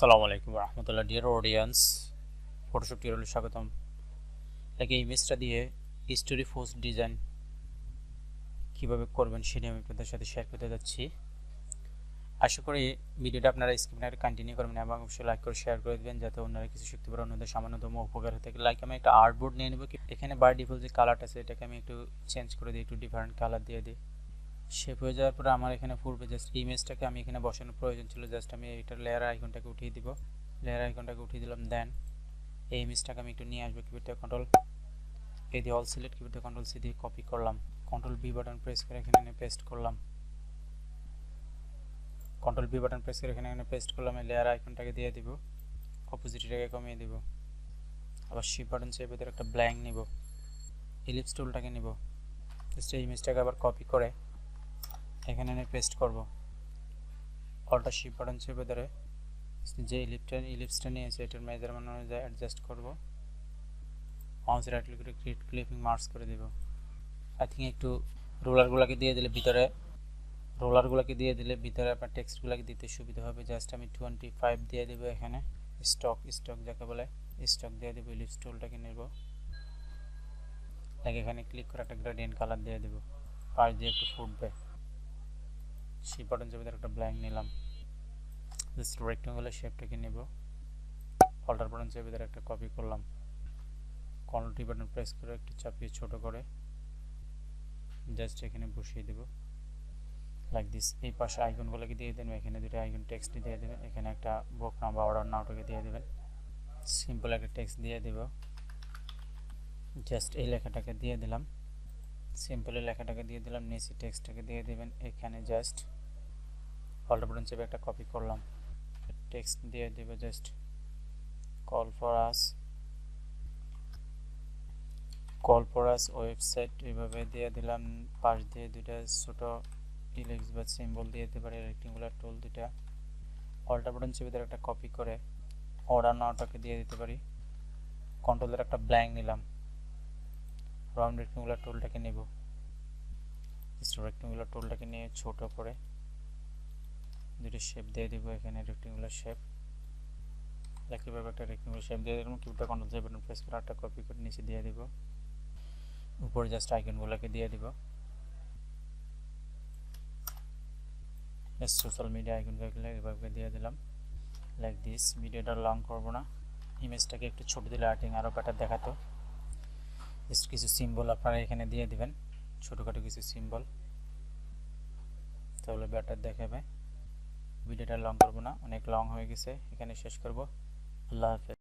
সালামু আলাইকুম রহমতুল্লাহ dear audience Photoshop টিউটোরিয়ালে স্বাগতম। লাগে ইমেজটা দিয়ে স্টোরি পোস্ট ডিজাইন কীভাবে করবেন সেটি আমি আপনাদের সাথে শেয়ার করতে যাচ্ছি। আশা করি ভিডিওটা আপনারা স্ক্রিনে কন্টিনিউ করবেন এবং অবশ্যই লাইক করে শেয়ার করে দেবেন, যাতে অন্যরা কিছু শিখতে পারে, অন্যদের সামান্যতম উপকার হতে লাইক আমি একটা আর্টবোর্ড নিয়ে নেব। এখানে বাই ডিফল্ট যে কালারটা আছে, এটাকে আমি একটু চেঞ্জ করে দিই, একটু ডিফারেন্ট কালার দিয়ে দিই। শেপ হয়ে যাওয়ার পরে আমার এখানে পূর্বে জাস্ট ইমেজটাকে আমি এখানে বসানোর প্রয়োজন ছিল। জাস্ট আমি এটার লেয়ার আইকনটাকে উঠিয়ে দিব। লেয়ার আইকনটাকে উঠিয়ে দিলাম দেন এই ইমেজটাকে আমি একটু নিয়ে আসব কিবোর্ডে কন্ট্রোল এই দিয়ে অল সিলেক্ট কিবোর্ডে কন্ট্রোল সি দিয়ে কপি করলাম। কন্ট্রোল বি বাটন প্রেস করে এখানে এনে পেস্ট করলাম। কন্ট্রোল বি বাটন প্রেস করে এখানে এনে পেস্ট করলাম, এই লেয়ার আইকনটাকে দিয়ে দিব। অপোজিটটাকে কমিয়ে দিব। আবার শিপ বাটন চেপে দিয়ে একটা ব্ল্যাঙ্ক নিব। ইলিপস টুলটাকে নিব। জাস্ট এই ইমেজটাকে আবার কপি করে এখানে এনে পেস্ট করব। অল্টা শিপ বাটন চেপে ধরে যে ইলিপটা ইলিপসটা নিয়েছে, এটার মেজারমেন্ট অনুযায়ী অ্যাডজাস্ট করব। মাউস রাইট ক্লিক করে ক্রিয়েট ক্লিপিং মার্কস করে দেব। আই থিঙ্ক একটু রোলারগুলোকে দিয়ে দিলে ভিতরে রোলারগুলোকে দিয়ে দিলে ভিতরে আপনার টেক্সটগুলোকে দিতে সুবিধা হবে। জাস্ট আমি টোয়েন্টি ফাইভ দিয়ে দেবো এখানে। স্টক স্টক যাকে বলে স্টক দিয়ে দেবো ইলিপস টুলটাকে নেব। লাইক এখানে ক্লিক করে একটা গ্রেডিয়েন্ট কালার দিয়ে দেবো। পাশ দিয়ে একটু ফুটবে। বাটন চেপে একটা ব্ল্যাঙ্ক নিলাম। জাস্ট রেক্টেঙ্গুলার শেপটাকে নেব। অল্টার বাটন চেপে একটা কপি করলাম। কন্ট্রোল বাটন প্রেস করে একটু চাপিয়ে ছোট করে জাস্ট এখানে বসিয়ে দেব। লাইক দিস এই পাশে আইকনগুলোকে দিয়ে দেবেন, এখানে দুটো আইকন টেক্সট দিয়ে দেবেন, এখানে একটা বুক নাম বা অর্ডার নাওটাকে দিয়ে দেবেন। সিম্পল একটা টেক্সট দিয়ে দেব। জাস্ট এই লেখাটাকে দিয়ে দিলাম। সিম্পলি লেখাটাকে দিয়ে দিলাম, নিচে টেক্সটটাকে দিয়ে দেবেন, এখানে জাস্ট অল্টার বাটন চেপে একটা কপি করলাম। টেক্সট দিয়ে দেবে just call for us call for us website এইভাবে দিয়ে দিলাম। পাশ দিয়ে দুইটা ছোট ইলেক্স বা সিম্বল দিয়ে দিতে পারি রেক্টেঙ্গুলার টুল দুইটা। অল্টার বাটন চেপে দিয়ে একটা কপি করে অর্ডার নাওটাকে দিয়ে দিতে পারি। কন্ট্রোলের একটা ব্ল্যাঙ্ক নিলাম। রাউন্ড রেক্টেঙ্গুলার টুলটাকে নেব। রেক্টেঙ্গুলার টুলটাকে নিয়ে ছোট করে। দুটো শেপ দিয়ে দিব, এখানে রেক্টেঙ্গুলার শেপ একইভাবে একটা রেক্টেঙ্গুলার শেপ দিয়ে দিলাম কিউটা কন্ট্রোল জে বাটন প্রেস করে একটা কপি করে নিচে দিয়ে দিব। উপরে জাস্ট আইকনগুলোকে দিয়ে দিব। সোশ্যাল মিডিয়া আইকনগুলো এভাবে দিয়ে দিলাম। লাইক দিস ভিডিওটা লং করব না। ইমেজটাকে একটু ছোট দিলে আর্টিং আরও বেটার দেখাতো। জাস্ট কিছু সিম্বল আপনারা এখানে দিয়ে দিবেন, ছোটোখাটো কিছু সিম্বল তাহলে ব্যাটার দেখাবে। ভিডিওটা লং করব না অনেক লং হয়ে গেছে এখানে শেষ করব। আল্লাহ হাফেজ।